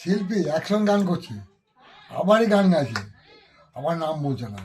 শিল্পী, একসঙ্গে গান করছে। আমারই গান গাইছে। আমার নাম বলছে না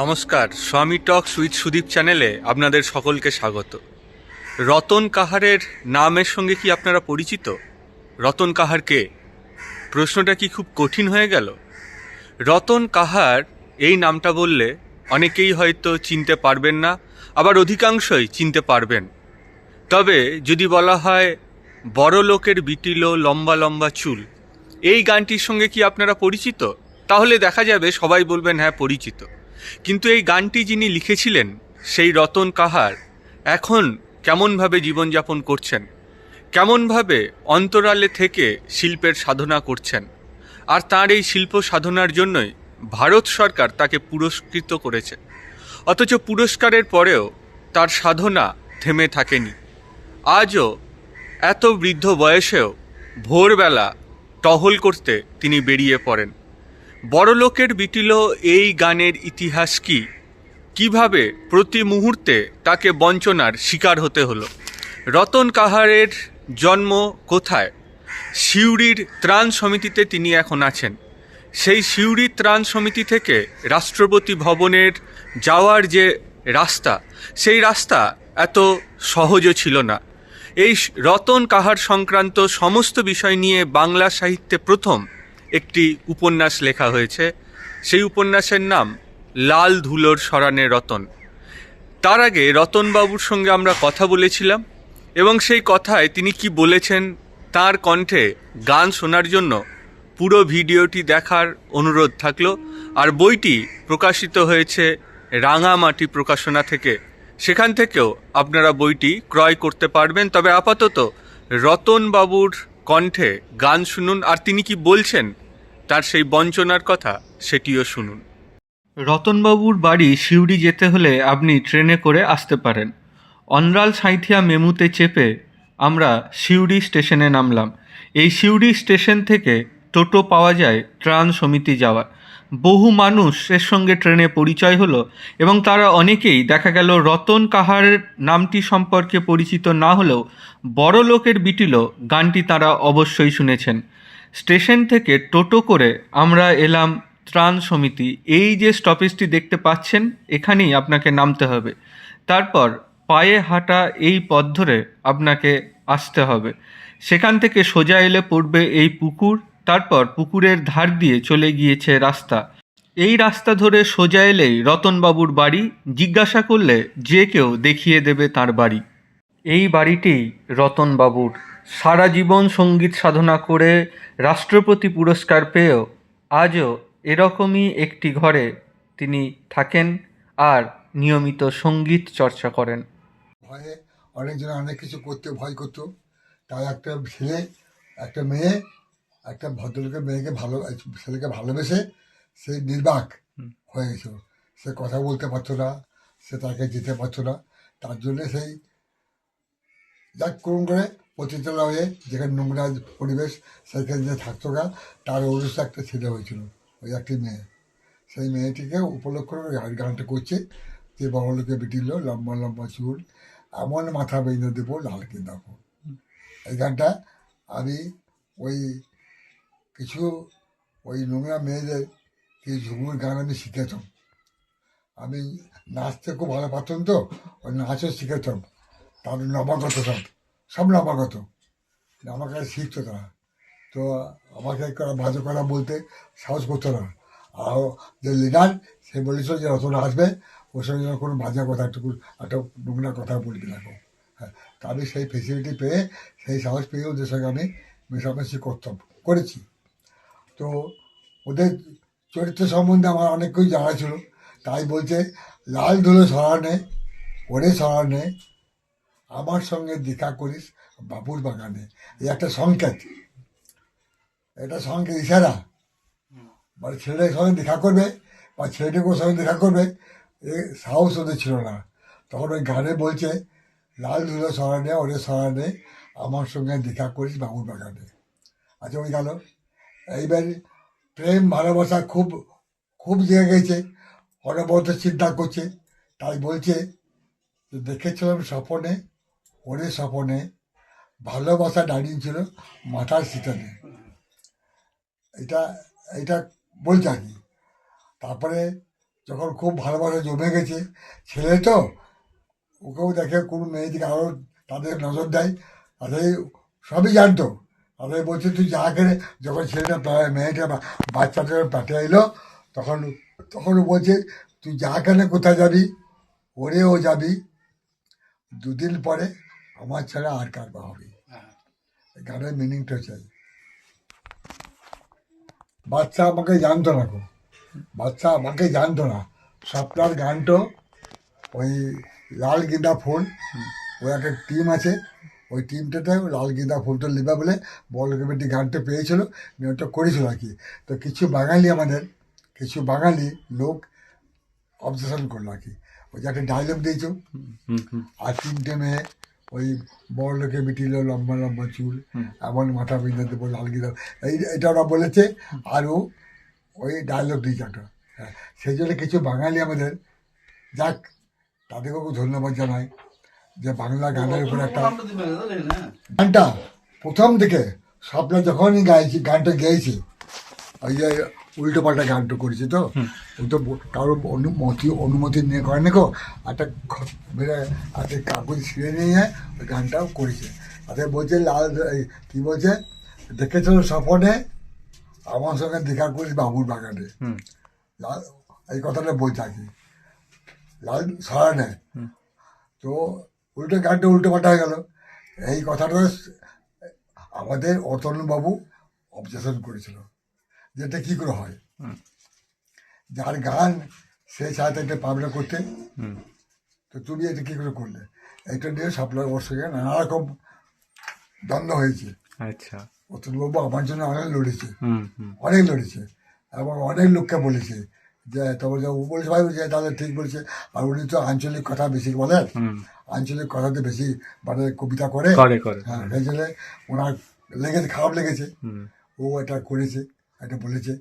নমস্কার, স্বামী টক সুইট সুদীপ চ্যানেলে আপনাদের সকলকে স্বাগত। রতন কাহারের নামের সঙ্গে কি আপনারা পরিচিত? রতন কাহার কে? প্রশ্নটা কি খুব কঠিন হয়ে গেল? রতন কাহার এই নামটা বললে অনেকেই হয়তো চিনতে পারবেন না, আবার অধিকাংশই চিনতে পারবেন। তবে যদি বলা হয় বড় লোকের বিটিল লম্বা লম্বা চুল, এই গানটির সঙ্গে কি আপনারা পরিচিত? তাহলে দেখা যাবে সবাই বলবেন হ্যাঁ পরিচিত। কিন্তু এই গানটি যিনি লিখেছিলেন, সেই রতন কাহার, এখন কেমনভাবে জীবনযাপন করছেন? কেমনভাবে অন্তরালে থেকে শিল্পের সাধনা করছেন? আর তার এই শিল্প সাধনার জন্যই ভারত সরকার তাকে পুরস্কৃত করেছে। অথচ পুরস্কারের পরেও তার সাধনা থেমে থাকেনি। আজও এত বৃদ্ধ বয়সেও ভোরবেলা টহল করতে তিনি বেরিয়ে পড়েন। বড়লোকের বিটিল এই গানের ইতিহাস কি? কীভাবে প্রতি মুহূর্তে তাকে বঞ্চনার শিকার হতে হলো? রতন কাহারের জন্ম কোথায়? সিউড়ির ত্রাণ সমিতিতে তিনি এখন আছেন। সেই সিউড়ি ত্রাণ সমিতি থেকে রাষ্ট্রপতি ভবনের যাওয়ার যে রাস্তা, সেই রাস্তা এত সহজও ছিল না। এই রতন কাহার সংক্রান্ত সমস্ত বিষয় নিয়ে বাংলা সাহিত্যে প্রথম একটি উপন্যাস লেখা হয়েছে। সেই উপন্যাসের নাম লাল ধুলোর সরানে রতন। তার আগে রতনবাবুর সঙ্গে আমরা কথা বলেছিলাম এবং সেই কথায় তিনি কি বলেছেন তার কণ্ঠে গান শোনার জন্য পুরো ভিডিওটি দেখার অনুরোধ থাকল। আর বইটি প্রকাশিত হয়েছে রাঙামাটি প্রকাশনা থেকে। সেখান থেকেও আপনারা বইটি ক্রয় করতে পারবেন। তবে আপাতত রতনবাবুর কণ্ঠে গান শুনুন, আর তিনি কি বলছেন তার সেই বঞ্চনার কথা সেটিও শুনুন। রতনবাবুর বাড়ি সিউড়ি যেতে হলে আপনি ট্রেনে করে আসতে পারেন। অনরাল সাঁইথিয়া মেমুতে চেপে আমরা সিউড়ি স্টেশনে নামলাম। এই সিউড়ি স্টেশন থেকে টোটো পাওয়া যায় ত্রাণ সমিতি যাওয়ার। বহু মানুষ এর সঙ্গে ট্রেনে পরিচয় হলো এবং তারা অনেকেই দেখা গেল রতন কাহারের নামটি সম্পর্কে পরিচিত না হলেও বড় লোকের বিটিল গানটি তারা অবশ্যই শুনেছেন। স্টেশন থেকে টোটো করে আমরা এলাম ত্রাণ সমিতি। এই যে স্টপেজটি দেখতে পাচ্ছেন, এখানেই আপনাকে নামতে হবে। তারপর পায়ে হাঁটা এই পথ ধরে আপনাকে আসতে হবে। সেখান থেকে সোজা এলে পড়বে এই পুকুর। তারপর পুকুরের ধার দিয়ে চলে গিয়েছে রাস্তা। এই রাস্তা ধরে সোজা এলেই রতনবাবুর বাড়ি জিজ্ঞাসা করলে যে কেউ দেখিয়ে দেবে তার বাড়ি। এই বাড়িটি রতনবাবুর। সারা জীবন সংগীত সাধনা করে রাষ্ট্রপতি পুরস্কার পেয়েও আজও এরকমই একটি ঘরে তিনি থাকেন আর নিয়মিত সংগীত চর্চা করেন। ভয়ে অনেকজন অনেক কিছু করতে, ভয় করতো। তাই একটা ছেলে, একটা মেয়ে একটা ভদ্রলোকের মেয়েকে ভালো ছেলেকে ভালোবেসে সে নির্বাক হয়ে গেছিল। সে কথা বলতে পারতো না সে তাকে যেতে পারতো না। তার জন্যে সেই যাক করুন করে পতিতলা হয়ে যেখানে নোংরা পরিবেশ সেখানে যে থাকতো গা তার অনুষ্ঠ একটা ছেলে হয়েছিল ওই একটি মেয়ে। সেই মেয়েটিকে উপলক্ষ করে গান- গানটা করছে যে বড়লোকে বিটিল লম্বা লম্বা চুল এমন মাথা বেঁধে দেবো লালকে দেখো এই গানটা আমি ওই কিছু ওই নোংরা মেয়েদের কিছু ঝুমুর গান আমি শিখেতাম। আমি নাচতে খুব ভালো পারতাম তো, ওই নাচও শিখেতাম। তাদের নবাগত সব সব নবাগত আমার কাছে শিখতো তারা। তো আমাকে করা বাজে করা বলতে সাহস করতো না। আর যে লিডার, সে বলেছিল যে অত আসবে ওর সঙ্গে যেন কোনো বাজে কথা, একটু একটা নোংরা কথা না গো। হ্যাঁ তা আমি সেই ফেসিলিটি পেয়ে, সেই সাহস পেয়ে ওদের সঙ্গে আমি মেশামেশি করতাম, করেছি। তো ওদের চরিত্র সম্বন্ধে আমার অনেক কিছু জানা ছিল। তাই বলছে, লাল ধুলো সরানে ওরে সরানে আমার সঙ্গে দেখা করিস বাবুর বাগানে। এই একটা সংকেত। এটা সংকেত ইশারা। মানে ছেলেটার সঙ্গে দেখা করবে বা ছেলেটাকে ওর সঙ্গে দেখা করবে, এ সাহস ওদের ছিল না। তখন ওই গানে বলছে, লাল ধুলো সরানে ওরে সরানে আমার সঙ্গে দেখা করিস বাবুর বাগানে। আচ্ছা ওই গেল এইবার প্রেম, ভালোবাসা খুব খুব জেগে গেছে। অনবরত চিন্তা করছে। তাই বলছে যে, দেখেছিলাম স্বপনে, ওরে স্বপনে ভালোবাসা দাঁড়িয়ে ছিল মাথার শীতলে। এটা এটা বলছে আর কি। তারপরে যখন খুব ভালোবাসা জমে গেছে, ছেলে তো, ওকেও দেখে কোনো মেয়েদিকে আরও তাদের নজর দেয়, তাদের সবই জানতো। তাদের বলছে, তুই যা করে যখন ছেলেটা মেয়েটা বাচ্চাটা পেটে এলো তখন তখন বলছে, তুই যা কেন কোথায় যাবি? ওরেও যাবি। দুদিন পরে আমার ছাড়া আর কার বা হবে? গানের মিনিংটা চাই বাচ্চা আমাকে জানতো না গো। বাচ্চা আমাকে জানতো না। স্বপ্নার গানটো, ওই লাল গেঁদা ফুল, ওই একটা টিম আছে ওই টিমটাতে লাল গেঁদা ফুলটা নেবে বলে বল কমিটি গানটা পেয়েছিল নিয়ে ওটা করেছিল আর কি। তো কিছু বাঙালি আমাদের কিছু বাঙালি লোক অবজেশন করল আর কি। ওই যে একটা ডায়লগ দিয়েছ? আর তিনটে মেয়ে ওই বড় লোকে মিটিল লম্বা লম্বা চুল। এমন মাথা বিঁধে দেবো লাল গিয়ে এই এটা ওরা বলেছে। আরও ওই ডায়লগ দিয়েছে একটা। হ্যাঁ সেই জন্য কিছু বাঙালি আমাদের যাক তাদেরকেও ধন্যবাদ জানাই। যে বাংলা গানের উপর একটা গানটা প্রথম থেকে স্বপ্ন যখনই গাইছি গানটা গেয়েছি ওই যে উল্টো পাল্টা গানটা করেছি তো ও তো কারোর অনুমতি অনুমতি নিয়ে করে না গো একটা মানে একটা কাগজ ছিঁড়ে নিয়ে ওই গানটাও করেছে। তাতে বলছে লাল এই কী বলছে দেখেছিল স্বপনে? আমার সঙ্গে দেখা করিস বাবুর বাগানে। লাল এই কথাটা বলছে আর কি। লাল সারা নেয় তো উল্টো গানটা উল্টো পাল্টা হয়ে গেল। এই কথাটা আমাদের অতনুবাবু অবজেশন করেছিল যেটা কী করে হয়। যার গান সে চায় এটা পাবনা করতে। তো তুমি এটা কী করে করলে? এটা নিয়ে সাপ্লাই ওর সঙ্গে নানা রকম দ্বন্দ্ব হয়েছে। আচ্ছা। অতনুবাবু আমার জন্য অনেক লড়েছে। হুম হুম। অনেক লড়েছে এবং অনেক লোককে বলেছে যে যে ও বলছে ভাই যে তাহলে ঠিক বলছে। আর উনি তো আঞ্চলিক কথা বেশি বলেন। আঞ্চলিক কথাতে বেশি মানে কবিতা করে। হ্যাঁ সেই জন্য ওনার লেগেছে খারাপ লেগেছে। ও এটা করেছে এটা বলেছে।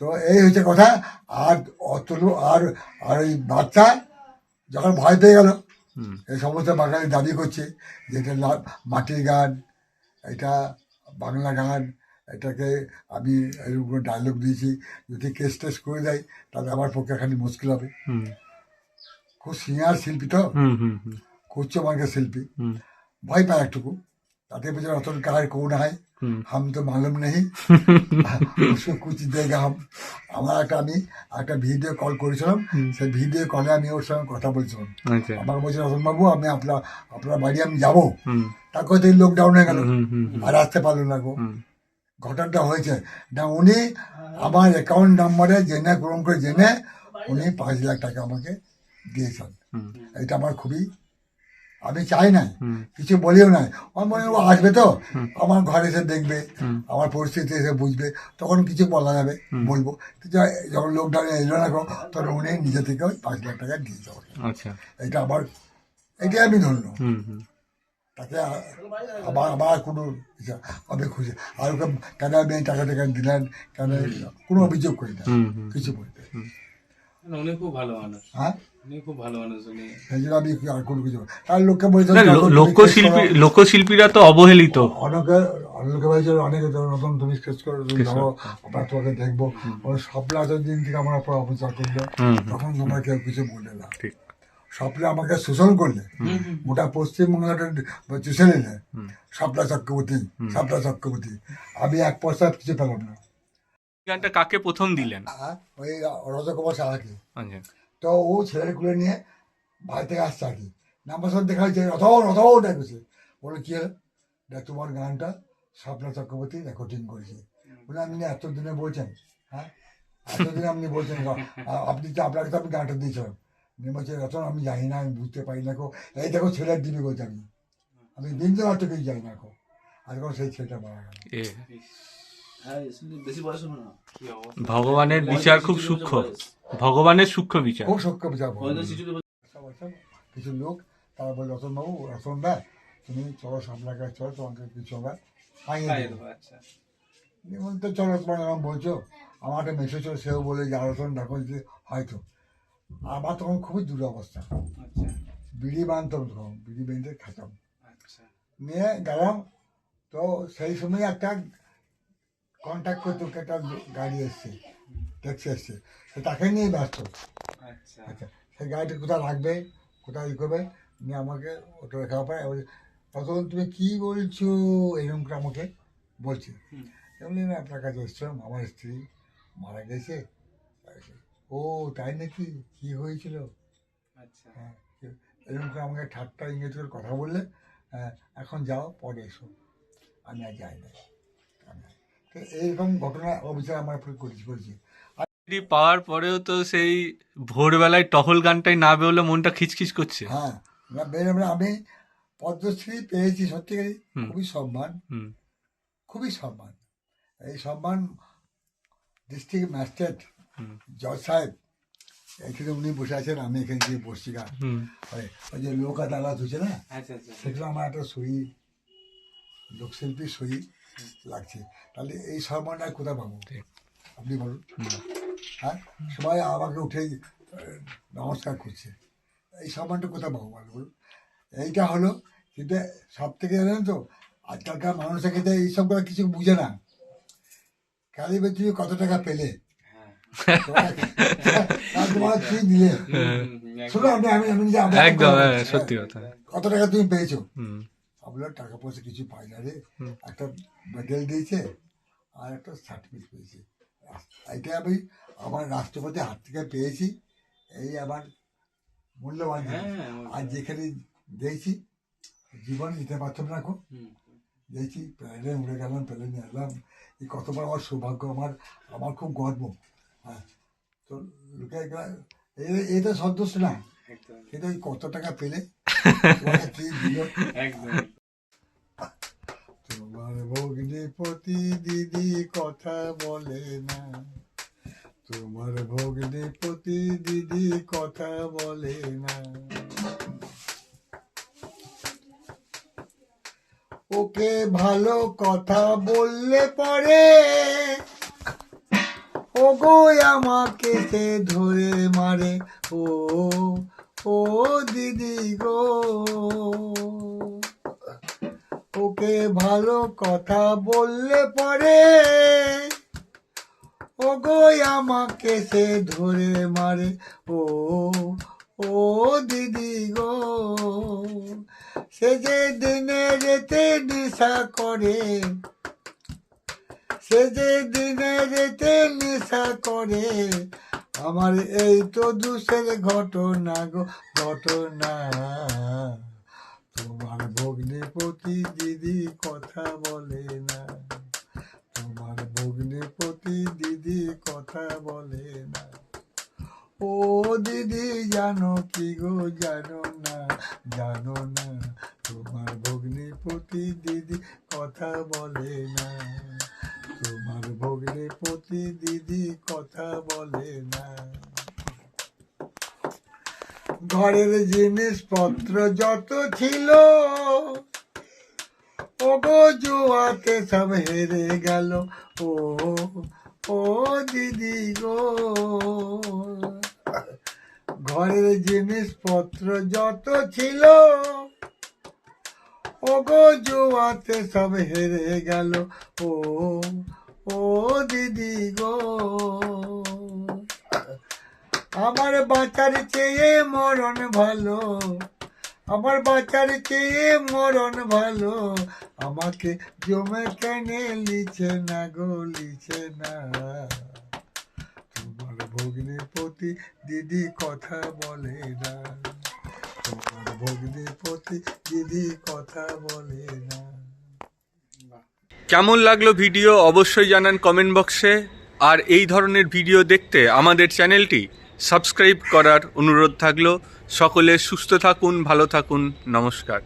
তো এই হচ্ছে কথা। আর অতলু আর আর ওই বাচ্চা যখন ভয় পেয়ে গেল এই সমস্ত বাঙালি দাবি করছে যে এটা মাটির গান এটা বাংলা গান এটাকে আমি এরকম ডায়লগ দিয়েছি। যদি কেস টেস করে দেয় তাহলে আমার পক্ষে খানি মুশকিল হবে। হুম। খুব সিনিয়র শিল্পী তো। কুচ্চমার্গের শিল্পী। ভয় পায় একটুকু। তাতে বলছে রতন কার না হয় আমি তো মালুম নেই। কুচ দেখাম আমার একটা আমি একটা ভিডিও কল করেছিলাম। সেই ভিডিও কলে আমি ওর সঙ্গে কথা বলছিলাম। আমার বলছে রতনবাবু আমি আপনার আপনার বাড়ি আমি যাব। তার কথা লকডাউন হয়ে গেল? আর আসতে পারল না গো। ঘটনাটা হয়েছে। না উনি আমার অ্যাকাউন্ট নাম্বারে জেনে গ্রহণ করে জেনে উনি পাঁচ লাখ টাকা আমাকে দিয়েছেন। এটা আমার খুবই আমি চাই না কিছু বলিও নাই। আমার মনে ও আসবে তো। আমার ঘরে এসে দেখবে আমার পরিস্থিতি এসে বুঝবে তখন কিছু বলা যাবে বলব। কিন্তু যখন লোকডাউনে এলো না তখন উনি নিজে থেকে ওই পাঁচ লাখ টাকা দিয়ে যাবে আচ্ছা। এটা আবার এটাই আমি ধরলো হুম হুম। তাকে আবার আবার কোনো আমি খুশি। আর ওকে কেন এই টাকা টাকা দিলেন কেন কোনো অভিযোগ করি না। কিছু বলতে উনি খুব ভালো মানুষ। হ্যাঁ? লোকশিল্পীরা তো অবহেলিত। অনেকে অনেকে বলছে অনেকে নতুন তুমি স্কেচ করো যাব আমরা তোমাকে দেখব। ওই স্বপ্নে আসার দিন থেকে আমার উপর অপচার করলে তখন তোমরা কেউ কিছু বললে না। ঠিক। স্বপ্নে আমাকে শোষণ করলে গোটা পশ্চিমবাংলাটা চুষে নিলে স্বপ্না চক্রবর্তী স্বপ্না চক্রবর্তী। আমি এক পয়সা কিছু পেলাম না। গানটা কাকে প্রথম দিলেন? ওই রজকুমার সাহাকে। আচ্ছা। তো ও ছেলেগুলো নিয়ে বাড়ি থেকে আসছে আর কি। নাম্বার সাথে দেখা হয়েছে রথন রথন ডাকছে বলে কি তোমার গানটা স্বপ্ন চক্রবর্তী রেকর্ডিং করেছে। বলে আপনি এতদিনে বলছেন হ্যাঁ? এতদিনে আপনি বলছেন আপনি তো আপনাকে তো আমি গানটা দিয়েছিলাম বলছে রতন আমি জানি না আমি বুঝতে পারি না কো। এই দেখো ছেলের দিবি বলছে আমি। আমি বিন্দু কিছু জানি না কো। আর এখন সেই ছেলেটা মারা গেল। হ্যাঁ ভগবানের বিচার খুব সূক্ষ্ম। ভগবানের সূক্ষ্ম বিচার। খুব সক্ষম বিচার পঁয়ত্রিশ কিছু লোক তারা বলে রতনবাবু রতন দা তুমি চলো সামলার কাছে চলো তোমাকে কিছু আমরা খাইয়ে দেবো। আচ্ছা। তো চলো তোমার এরকম বলছো। আমার একটা মেসেজ ছিল সেও বলে যে আলোচনা দেখো যে হয়তো। আমার তখন খুবই দুরবস্থা। আচ্ছা। বিড়ি বানতাম তখন বিড়ি বেঁধে খেতাম। নিয়ে গেলাম তো সেই সময় একটা কন্ট্যাক্ট করতে একটা গাড়ি এসছে ট্যাক্সি এসছে। সে তাকে নিয়ে ব্যস্ত। আচ্ছা। আচ্ছা সেই গাড়িটা কোথায় রাখবে কোথায় ই করবে নিয়ে আমাকে ওটা রেখা পায় তখন তুমি কী বলছো? এরকম করে আমাকে বলছে। এমনি না আপনার কাছে এসছিলাম আমার স্ত্রী মারা গেছে। ও তাই নাকি? কি হয়েছিল? আচ্ছা। হ্যাঁ এরকম করে আমাকে ঠাট্টা ইংরেজ করে কথা বললে হ্যাঁ, এখন যাও পরে এসো। আমি আর যাই না। তো এইরকম ঘটনা অবিচার আমার করেছি করেছি। পাওয়ার পরেও তো সেই ভোরবেলায় টহল গানটাই না বেরোলে মনটা খিচখিচ করছে। হ্যাঁ না বেরোবে আমি পদ্মশ্রী পেয়েছি সত্যিকারই। খুবই সম্মান। হুম। খুবই সম্মান। এই সম্মান ডিস্ট্রিক্ট ম্যাজিস্ট্রেট জজ সাহেব এখানে উনি বসে আছেন আমি এখানে গিয়ে বসছি গা। ওই যে লোক আদালত হচ্ছে না আচ্ছা আচ্ছা। সেগুলো আমার একটা সই লোকশিল্পীর সই। লাগছে। তাহলে এই সম্মানটা কোথায় পাবো। আপনি বলুন। হ্যাঁ? সবাই আমাকে উঠে নমস্কার করছে। এই সম্মানটা কোথায় পাবো বলো বলুন। এইটা হলো কিন্তু সব থেকে জানেন তো আজকালকার মানুষের ক্ষেত্রে এইসব করে কিছু বুঝে না। কালী তুমি কত টাকা পেলে? হ্যাঁ। কত টাকা তুমি পেয়েছ? আপনার টাকা পয়সা কিছু পাই না রে। একটা মেডেল দিয়েছে আর একটা সার্টিফিকেট পেয়েছি। এটা আমি আমার রাষ্ট্রপতি হাত থেকে পেয়েছি। এই আমার মূল্যবান হ্যাঁ আর যেখানে দিয়েছি জীবন দিতে পারতাম না হুম। দিয়েছি প্লেনে উড়ে গেলাম প্লেনে এলাম। এই কতবার আমার সৌভাগ্য আমার আমার খুব গর্ব। হ্যাঁ তো লোকে এটা সন্তুষ্ট না। কিন্তু কত টাকা পেলে? কি দিল? একদম। ভগ্নিপতি দিদি কথা বলে না। তোমার ভগ্নিপতি দিদি কথা বলে না। ওকে ভালো কথা বললে পরে ও গো আমাকে সে ধরে মারে। ও ও দিদি গো। ওকে ভালো কথা বললে পরে ও গো আমাকে সে ধরে মারে। ও ও দিদি গো, সে যে দিনে রেতে নেশা করে, সে যে দিনে রেতে নেশা করে, আমার এই তো দুসের ঘটনা গো, ঘটনা। তোমার ভগ্নিপতি দিদি কথা বলে না। তোমার ভগ্নিপতি দিদি কথা বলে না। ও দিদি, জানো কি গো, জানো না জানো না, তোমার ভগ্নিপতি দিদি কথা বলে না। ঘরের জিনিসপত্র যত ছিল, ওগো জুয়াতে সব হেরে গেল। ও ও দিদি গো। ঘরের জিনিসপত্র যত ছিল, ওগো জুয়াতে সব হেরে গেল। ও ও দিদি গো। আমার বাঁচার চেয়ে মরণ ভালো, আমার বাঁচার চেয়ে মরণ ভালো। আমাকে জমে কেনে লিছে না গো, লিছে না। তোমার ভগ্নিপতি দিদি কথা বলে না। তোমার ভগ্নিপতি দিদি কথা বলে না। কেমন লাগল ভিডিও অবশ্যই জানান কমেন্ট বক্সে। আর এই ধরনের ভিডিও দেখতে আমাদের চ্যানেলটি সাবস্ক্রাইব করার অনুরোধ থাকল। সকলে সুস্থ থাকুন ভালো থাকুন। নমস্কার।